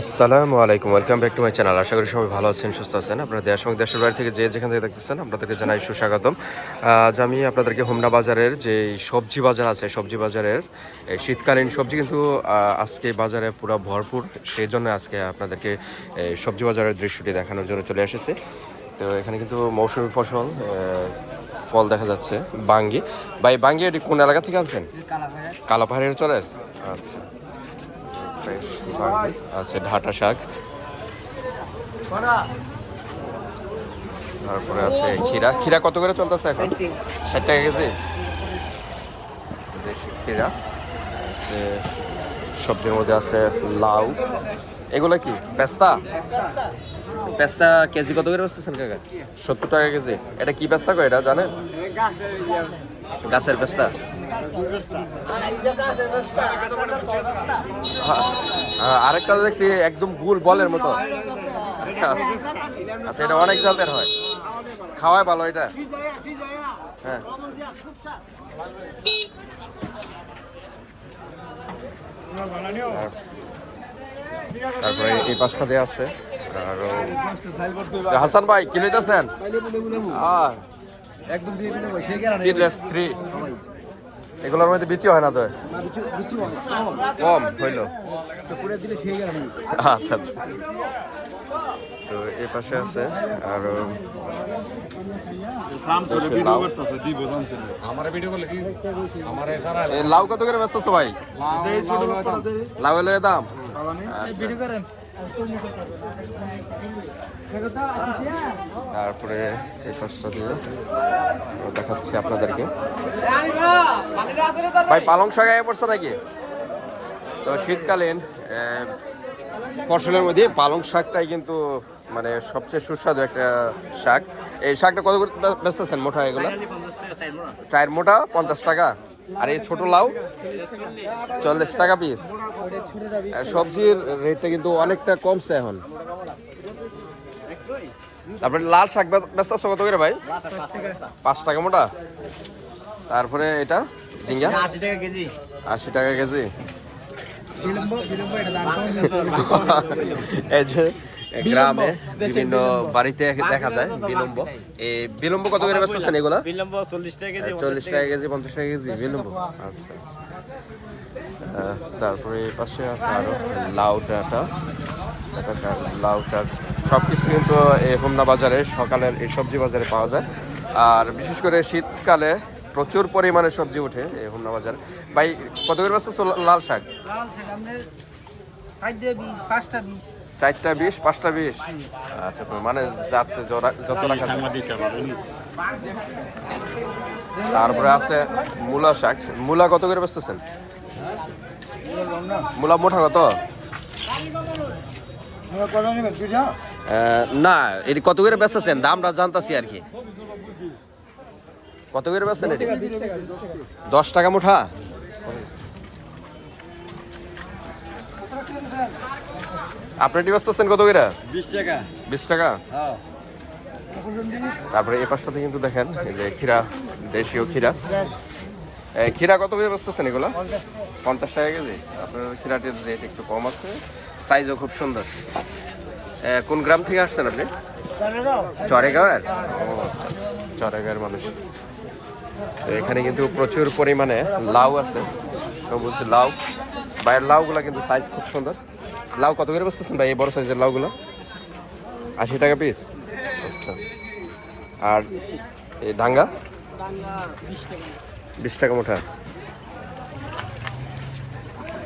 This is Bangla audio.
আসসালামু আলাইকুম welcome back to my channel. আশা করি সবাই ভালো আছেন সুস্থ আছেন। আপনারা দেশ এবং দেশের বাড়ি থেকে যে যেখান থেকে দেখতেছেন আপনাদেরকে জানাই সুস্বাগতম। আজ আমি আপনাদেরকে হোমনা বাজারের যে সবজি বাজার আছে সবজি বাজারের এই শীতকালীন সবজি কিন্তু আজকে বাজারে পুরো ভরপুর। সেই জন্য আজকে আপনাদেরকে এই সবজি বাজারের দৃশ্যটি দেখানোর জন্য চলে এসেছে। তো এখানে কিন্তু মৌসুমি ফসল ফল দেখা যাচ্ছে বাঙ্গি। ভাই বাঙ্গি এটি কোন এলাকা থেকে আনছেন? কালো পাহাড়ের চলে? আচ্ছা। ফ্রেশ আছে ঢাটা শাক। তারপরে আছে ক্ষীরা। ক্ষীরা কত করে চলতেছে এখন? ষাট টাকা কেজি? দেশি ক্ষীরা। আছে সবজির মধ্যে আছে লাউ। এগুলো কি? পেস্তা? পেস্তা কেজি কত করে বসতেছেন কাকা? সত্তর টাকা কেজি। এটা কি পেস্তা কয়? এটা জানেন? গাছের পেস্তা? আরেকটা দেখছি একদম গুল বলের মতো। আচ্ছা এটা অনেক জাতের হয়। খাওয়ায় ভালো এটা। হ্যাঁ। তারপরে এই পাঁচটা দেওয়া আছে। আর হাসান ভাই কি লইতেছেন? একদম সিডলেস থ্রি এগুলোর মধ্যে বিচি হয় না তো? কিছু কিছু কম হইল। আচ্ছা আচ্ছা। তো এই পাশে আছে আর লাউ। এ কত করে ব্যস্ত সবাই লাউ এলো দাম। তারপরে এই পাশটা দিয়ে দেখাচ্ছি আপনাদেরকে। ভাই পালং শাক আগে পড়ছে নাকি? তো শীতকালীন ফসলের মধ্যে পালং শাকটাই কিন্তু মানে সবচেয়ে সুস্বাদু একটা শাক। এই শাকটা কত করে বেচতেছেন মোটা এগুলো? চায়ের মোটা পঞ্চাশ টাকা? আর এই ছোট লাউ, চল্লিশ টাকা পিস সবজির রেটটা কিন্তু অনেকটা কমছে এখন। তারপরে লাল শাক বেচতেছে কত করে ভাই? পাঁচ টাকা মোটা। তারপরে এটা, ঝিঙ্গা। আশি টাকা কেজি। এই যে গ্রামে বিভিন্ন বাড়িতে দেখা যায় বিলম্ব। এই বিলম্ব কত করে বেচতেছেন এগুলা? বিলম্ব চল্লিশ টাকা কেজি চল্লিশ টাকা কেজি। পঞ্চাশ টাকা কেজি বিলম্ব। আচ্ছা তারপরে পাশে আছে আরও লাউ ডাটা। শাক লাউ শাক। সব কিছু কিন্তু এই হোমনা বাজারে সকালের এই সবজি বাজারে পাওয়া যায়। আর বিশেষ করে শীতকালে প্রচুর পরিমাণে সবজি ওঠে এই হোমনা বাজার। ভাই কত করে বেচতেছো লাল শাক? লাল শাক চারটা বিশ পাঁচটা বিশ? আচ্ছা মানে যাতে যত রাখা তারপরে আছে মূলা শাক। মূলা কত করে বেচতেছেন? মূলা মোটা কত? না এটি কত করে বেচতেছেন? দামটা জানতাছি আর কি। কত করে বেচছেন এটি? দশ টাকা মুঠা আপনি এটি বেচতেছেন কত করে বিশ টাকা। বিশ টাকা? তারপরে এই পাশটাতে কিন্তু দেখেন এই যে ক্ষীরা দেশীয় ক্ষীরা। এই ক্ষীরা কত করে বেচতেছেন এগুলো? পঞ্চাশ টাকা কেজি। আপনার ক্ষীরাটির রেট একটু কম আছে সাইজও খুব সুন্দর। কোন গ্রাম থেকে আসছেন আপনি? চরেগাঁওয়ের? ও আচ্ছা আচ্ছা। চরেগাঁওয়ের মানুষ। তো এখানে কিন্তু প্রচুর পরিমাণে লাউ আছে। সবুজ লাউ। বাইরের লাউগুলো কিন্তু সাইজ খুব সুন্দর। লাউ কত করে বসতেছেন ভাই এই বড় সাইজের লাউগুলো? আশি টাকা পিস আচ্ছা। আর এই ডাঙ্গা? বিশ টাকা। মুঠা